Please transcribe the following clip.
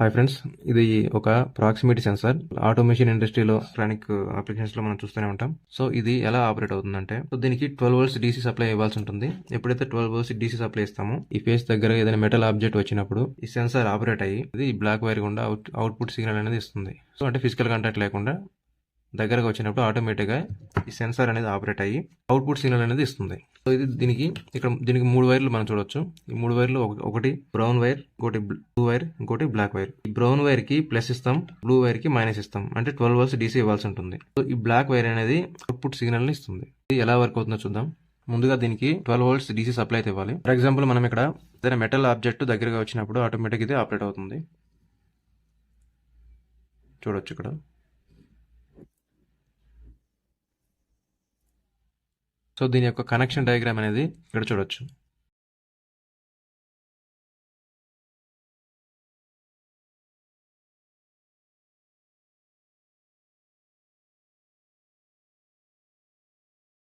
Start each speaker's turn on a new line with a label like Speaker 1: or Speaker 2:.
Speaker 1: Hi friends ఇది ఒక proximity sensor automation ఇండస్ట్రీలో ఎలక్ట్రానిక్ అప్లికేషన్స్లో మనం చూస్తూనే ఉంటాం. సో ఇది ఎలా ఆపరేట్ అవుతుందంటే సో దీనికి ట్వెల్వ్ వోల్ట్స్ డీసీ సప్లై ఇవ్వాల్సి ఉంటుంది. ఎప్పుడైతే ట్వెల్వ్ వోల్ట్స్ డీసీ సప్లై ఇస్తామో ఈ ఫేస్ దగ్గర ఏదైనా మెటల్ ఆబ్జెక్ట్ వచ్చినప్పుడు ఈ సెన్సార్ ఆపరేట్ అయ్యి ఇది బ్లాక్ వైర్ గుండా అవుట్ అవుట్పుట్ సిగ్నల్ అనేది ఇస్తుంది. సో అంటే ఫిజికల్ కాంటాక్ట్ లేకుండా దగ్గరకు వచ్చినప్పుడు ఆటోమేటిక్గా ఈ సెన్సార్ అనేది ఆపరేట్ అయ్యి అవుట్పుట్ సిగ్నల్ అనేది ఇస్తుంది. సో ఇది దీనికి ఇక్కడ దీనికి మూడు వైర్లు మనం చూడొచ్చు. ఈ మూడు వైర్లు ఒక- ఒకటి బ్రౌన్ వైర్ ఇంకోటి బ్లూ వైర్ ఇంకోటి బ్లాక్ వైర్. ఈ బ్రౌన్ వైర్కి ప్లస్ ఇస్తాం బ్లూ వైర్కి మైనస్ ఇస్తాం. అంటే ట్వెల్వ్ వర్స్ డీసీ ఇవ్వాల్సి ఉంటుంది. సో ఈ బ్లాక్ వైర్ అనేది అవుట్పుట్ సిగ్నల్ని ఇస్తుంది. ఇది ఎలా వర్క్ అవుతుందో చూద్దాం. ముందుగా దీనికి ట్వెల్వ్ వోల్ట్స్ డీసీ సప్లై అయితే ఇవ్వాలి. ఫర్ ఎగ్జాంపుల్ మనం ఇక్కడ ఏదైనా మెటల్ ఆబ్జెక్ట్ దగ్గరగా వచ్చినప్పుడు ఆటోమేటిక్ ఇది ఆపరేట్ అవుతుంది. చూడొచ్చు ఇక్కడ. సో దీని యొక్క కనెక్షన్ డయాగ్రామ్ అనేది ఇక్కడ చూడొచ్చు.